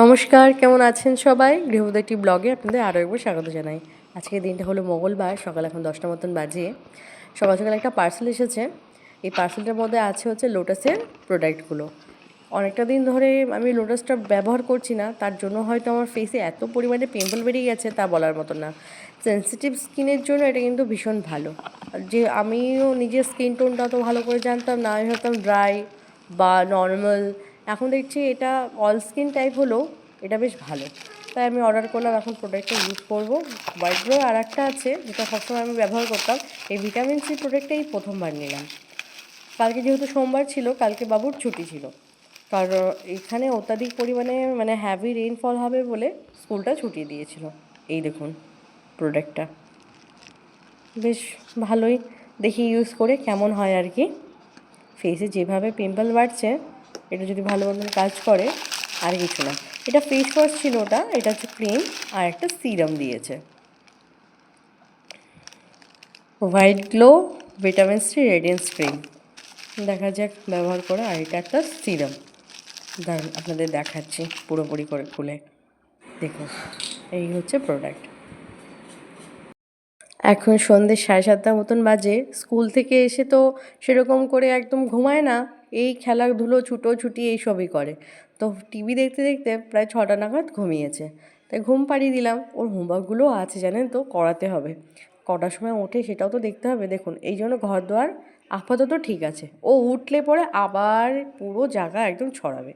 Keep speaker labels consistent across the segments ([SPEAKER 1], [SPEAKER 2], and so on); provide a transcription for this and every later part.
[SPEAKER 1] নমস্কার, কেমন আছেন সবাই? গৃহবধূ একটি ব্লগে আপনাদের আরও একবার স্বাগত জানাই। আজকের দিনটা হলো মঙ্গলবার, সকাল এখন দশটা মতন বাজে। সকাল সকাল একটা পার্সেল এসেছে। এই পার্সেলটার মধ্যে আছে হচ্ছে লোটাসের প্রোডাক্টগুলো অনেকটা দিন ধরে আমি লোটাসটা ব্যবহার করছি না, তার জন্য হয়তো আমার ফেসে এত পরিমাণে পিম্পল বেরিয়ে গেছে তা বলার মতো না। সেন্সিটিভ স্কিনের জন্য এটা কিন্তু ভীষণ ভালো। যে আমিও নিজের স্কিন টোনটা তো ভালো করে জানতাম না, আমি ভাবতাম ড্রাই বা নর্মাল এখন দেখছি এটা অল স্কিন টাইপ হলেও এটা বেশ ভালো। তাই আমি অর্ডার করলাম, এখন প্রোডাক্টটা ইউজ করব। হোয়াইট গ্লো আর একটা আছে, যেটা সবসময় আমি ব্যবহার করতাম, এই ভিটামিন সি প্রোডাক্টটাই প্রথমবার নিলাম। কালকে যেহেতু সোমবার ছিল, কালকে বাবুর ছুটি ছিল। কারণ এখানে অত্যাধিক পরিমাণে মানে হ্যাভি রেইনফল হবে বলে স্কুলটা ছুটি দিয়েছিল। এই দেখুন প্রোডাক্টটা বেশ ভালোই, দেখি ইউজ করে কেমন হয় আর কি। ফেসে যেভাবে পিম্পল বাড়ছে এটা যদি ভালো মতন কাজ করে, আর কিছু না। এটা ফেস ওয়াশ ছিল ওটা, এটা হচ্ছে ক্রিম আর একটা সিরাম দিয়েছে। White glow vitamin C radiance cream দেখা যাক, ব্যবহার করে আর এটা একটা সিরাম দাঁড়ান, আপনাদের দেখাচ্ছি পুরোপুরি করে খুলে। দেখুন, এই হচ্ছে প্রোডাক্ট এখন সন্ধ্যে সাড়ে সাতটার মতন বাজে স্কুল থেকে এসে তো সেরকম করে একদম ঘুমায় না। এই খেলাধুলো ছুটো, ছুটি এইসবই করে। তো টিভি দেখতে দেখতে প্রায় ছটা নাগাদ ঘুমিয়েছে। তাই ঘুম পাড়িয়ে দিলাম। ওর হোমওয়ার্কগুলোও আছে জানেন তো, করাতে হবে। কটার সময় ওঠে সেটাও তো দেখতে হবে। দেখুন, এই জন্য ঘর দোয়ার আপাতত ঠিক আছে। ও উঠলে পরে আবার পুরো জায়গা একদম ছড়াবে।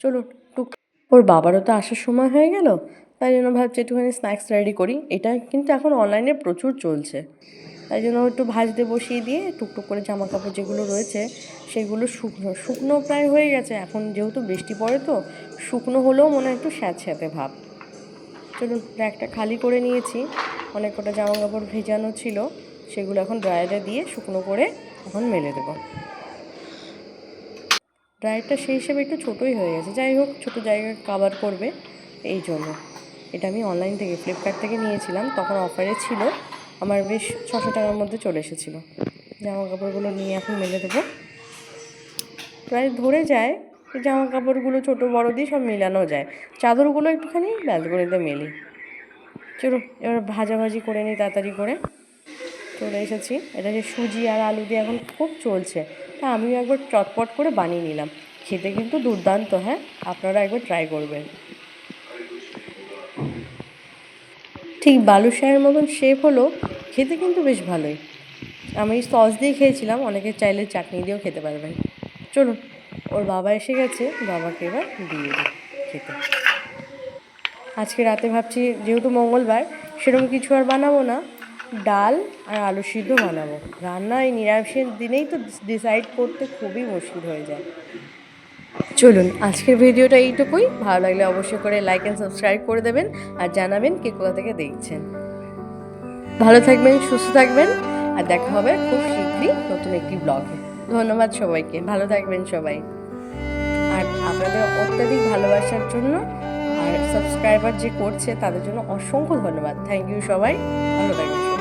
[SPEAKER 1] চলো টুক। ওর বাবারও তো আসার সময় হয়ে গেল। তাই জন্য ভাবছি একটুখানি স্ন্যাক্স রেডি করি। এটা কিন্তু এখন অনলাইনে প্রচুর চলছে। তাই জন্য একটু ভাজতে বসিয়ে দিয়ে টুকটুক করে জামা কাপড় যেগুলো রয়েছে, সেগুলো শুকনো শুকনো প্রায় হয়ে গেছে। এখন যেহেতু বৃষ্টি পড়ে তো, শুকনো হলেও মনে হয় একটু স্যাঁতস্যাঁতে ভাব। চলুন একটা খালি করে নিয়েছি। অনেক কটা জামা কাপড় ভেজানো ছিল, সেগুলো এখন ড্রায়ারে দিয়ে শুকনো করে এখন মেলে দেবো। ড্রায়ারটা সেই হিসেবে একটু ছোটোই হয়ে গেছে। যাই হোক, ছোটো জায়গা কাভার করবে। এই জন্য। এটা আমি অনলাইন থেকে ফ্লিপকার্ট থেকে নিয়েছিলাম। তখন অফারে ছিল। আমার বেশ ছশো টাকার মধ্যে চলে এসেছিল। জামা কাপড়গুলো নিয়ে এখন মেলে দেবো। প্রায় ধরে যায় জামা কাপড়গুলো ছোটো বড়ো দিয়ে সব মেলানো যায়। চাদরগুলো একটুখানি ব্যালকনিতে মেলি। চলো এবার ভাজাভাজি করে নিই, তাড়াতাড়ি করে। চলে এসেছি। এটা যে সুজি আর আলু দিয়ে এখন খুব চলছে, তা আমিও একবার চটপট করে বানিয়ে নিলাম। খেতে কিন্তু দুর্দান্ত হ্যাঁ? আপনারা একবার ট্রাই করবেন। ঠিক বালুশাহের মতন শেপ হলো, খেতে কিন্তু বেশ ভালোই। আমি সস দিয়ে খেয়েছিলাম, অনেকে চাইলে চাটনি দিয়েও খেতে পারবেন। চলুন, ওর বাবা এসে গেছে, বাবাকে এবার দিয়ে দিই খেতে। আজকে রাতে ভাবছি, যেহেতু মঙ্গলবার, সেরকম কিছু আর বানাবো না। ডাল আর আলু সিদ্ধ বানাবো। রান্না এই নিরামিষের দিনেই তো ডিসাইড করতে খুবই মুশকিল হয়ে যায়। চলুন, আজকের ভিডিওটা এইটুকুই। ভালো লাগলে অবশ্যই করে লাইক অ্যান্ড সাবস্ক্রাইব করে দেবেন আর জানাবেন কে কোথা থেকে দেখছেন। ভালো থাকবেন, সুস্থ থাকবেন আর দেখা হবে খুব শীঘ্রই নতুন একটি ব্লগে ধন্যবাদ সবাইকে, ভালো থাকবেন সবাই। আর আপনাদের অত্যাধিক ভালোবাসার জন্য আর সাবস্ক্রাইবার যে করছে তাদের জন্য অসংখ্য ধন্যবাদ। থ্যাংক ইউ সবাই, ভালো থাকবেন